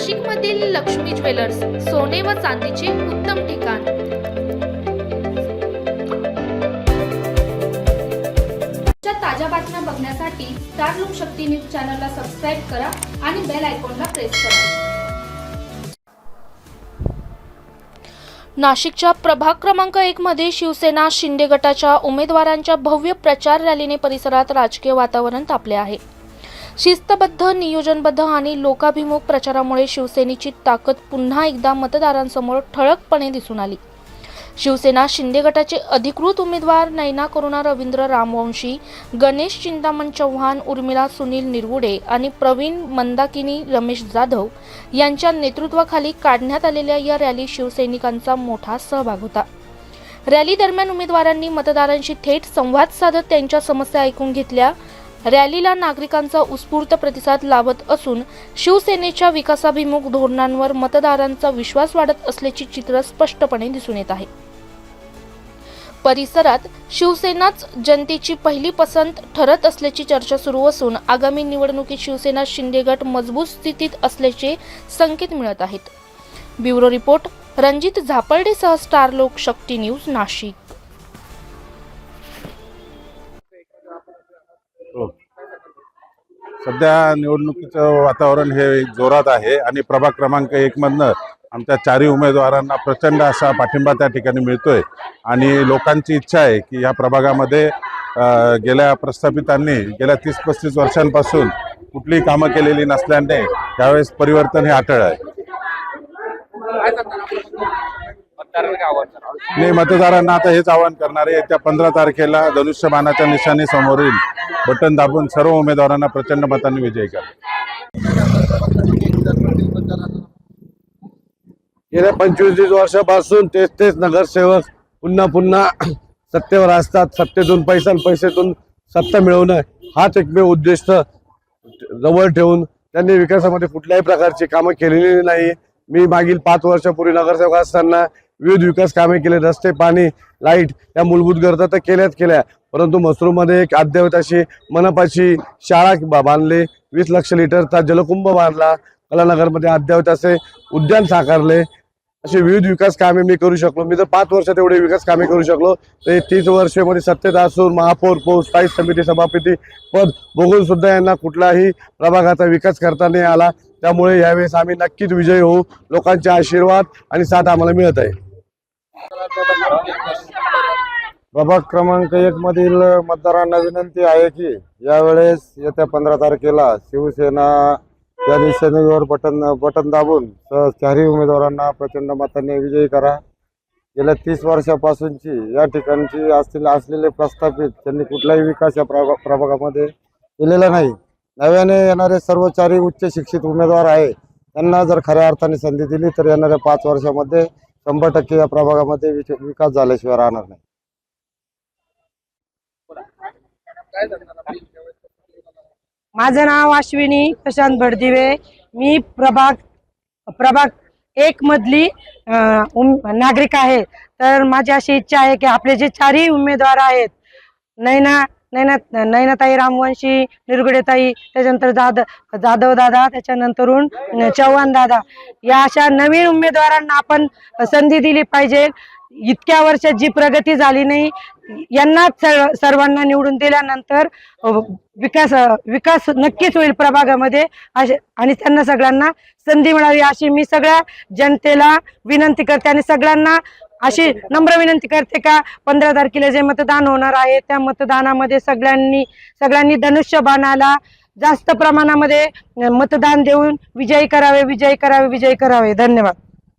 नाशिकमधील लक्ष्मी ज्वेलर्स सोने व चांदीचे उत्तम ठिकाण. ताज्या बातम्या बघण्यासाठी स्टार लोक शक्ती न्यूज चॅनलला सबस्क्राईब करा आणि बेल आयकॉनला प्रेस करा. नाशिकच्या प्रभाग क्रमांक एक मध्ये शिवसेना शिंदे गटाच्या उमेदवारांच्या भव्य प्रचार रॅलीने परिसरात राजकीय वातावरण तापले आहे. शिस्तबद्ध नियोजनबद्ध आणि लोकाभिमुख प्रचारामुळे शिवसेनेची ताकद पुन्हा एकदा मतदारांसमोर ठळकपणे दिसून आली. शिवसेना शिंदे गटाचे अधिकृत उमेदवार नैना करुणा रवींद्र रामवंशी गणेश चिंतामण चव्हाण उर्मिला सुनील निरगुडे आणि प्रवीण मंदाकिनी रमेश जाधव यांच्या नेतृत्वाखाली काढण्यात आलेल्या या रॅली शिवसैनिकांचा मोठा सहभाग होता. रॅली दरम्यान उमेदवारांनी मतदारांशी थेट संवाद साधत त्यांच्या समस्या ऐकून घेतल्या. रॅलीला नागरिकांचा उत्स्फूर्त प्रतिसाद लाभत असून शिवसेनेच्या विकासाभिमुख धोरणांवर मतदारांचा विश्वास वाढत असल्याचे चित्र स्पष्टपणे दिसून येत आहे. परिसरात शिवसेनाच जनतेची पहिली पसंत ठरत असल्याची चर्चा सुरू असून आगामी निवडणुकीत शिवसेना शिंदे गट मजबूत स्थितीत असल्याचे संकेत मिळत आहेत. ब्युरो रिपोर्ट रणजित झापर्डेसह स्टार लोक शक्ती न्यूज नाशिक. सध्या निवडणुकीचं वातावरण हे जोरात आहे आणि प्रभाग क्रमांक एकमधनं आमच्या चारही उमेदवारांना प्रचंड असा पाठिंबा त्या ठिकाणी मिळतोय. आणि लोकांची इच्छा आहे की या प्रभागामध्ये गेल्या प्रस्थापितांनी गेल्या तीस पस्तीस वर्षांपासून कुठलीही कामं केलेली नसल्याने त्यावेळेस परिवर्तन हे अटळ आहे. मी मतदारांना आता हेच आवाहन करणार आहे येत्या पंधरा तारखेला धनुष्यबाणाच्या निशाणी समोरील बटन दाबून सर्व उमेदवारांना प्रचंड मतांनी विजयी करा. गेल्या पंचवीस वीस वर्षापासून तेच तेच नगरसेवक पुन्हा पुन्हा सत्तेवर असतात. सत्तेतून पैसा आणि पैशातून सत्ता मिळवणं हाच एकमेव उद्दिष्ट जवळ ठेवून त्यांनी विकासामध्ये कुठल्याही प्रकारची कामं केलेली नाही. मी मागील पाच वर्षापूर्वी नगरसेवक असताना विविध विकास कामे केले रस्ते पाणी लाइट या मूलभूत गरजा तर केल्याच केल्या. परंतु मसरूमध्ये एक अद्ययावत अशी मनपाची शाळा बांधली. वीस लक्ष लिटरचा जलकुंभ बांधला. कलानगरमध्ये अद्ययावत असे उद्यान साकारले. असे विविध विकास कामे मी करू शकलो. मी जर पाच वर्षात एवढे विकास कामे करू शकलो तर तीस वर्षेमध्ये सत्तेत असून महापौर पोस्ट स्थायी समिती सभापती पद बघून सुद्धा यांना कुठलाही प्रभागाचा विकास करता नाही आला. त्यामुळे यावेळेस आम्ही नक्कीच विजयी होऊ. लोकांचे आशीर्वाद आणि साथ आम्हाला मिळत आहे. प्रभाग क्रमांक एक मधील मतदारांना विनंती आहे की यावेळेस येत्या पंधरा तारखेला शिवसेना या निशाणीवर बटन बटन दाबून स- चारही उमेदवारांना प्रचंड मताने विजयी करा. गेल्या तीस वर्षापासूनची या ठिकाणची असतील असलेले प्रस्थापित त्यांनी कुठलाही विकास या प्रभा प्रभागामध्ये केलेला नाही. नव्याने येणारे सर्व चारही उच्च शिक्षित उमेदवार आहे त्यांना जर खऱ्या अर्थाने संधी दिली तर येणाऱ्या पाच वर्षामध्ये शंभर टक्के या प्रभागामध्ये विच- विकास झाल्याशिवाय राहणार नाही. माझं नाव अश्विनी प्रशांत भडदिवे. मी प्रभाग प्रभाग एक मधली अं, उम- नागरिक आहे. तर माझी अशी इच्छा आहे की आपले जे चारही उमेदवार आहेत नैना नैना नैनाताई रामवंशी निरगुडेताई त्याच्यानंतर जाद जाधव दादा त्याच्यानंतरून चव्हाण दादा. या अशा नवीन उमेदवारांना आपण संधी दिली पाहिजे. इतक्या वर्षात जी प्रगती झाली नाही यांना सर्व- सर्वांना निवडून दिल्यानंतर विकास विकास नक्कीच होईल प्रभागामध्ये. असे आणि त्यांना सगळ्यांना संधी मिळावी अशी मी सगळ्या जनतेला विनंती करते. आणि सगळ्यांना अशी नम्र विनंती करते का पंधरा तारखेला जे मतदान होणार आहे त्या मतदानामध्ये सगळ्यांनी सगळ्यांनी धनुष्यबाणाला जास्त प्रमाणामध्ये मतदान देऊन विजयी करावे विजयी करावे विजयी करावे. धन्यवाद.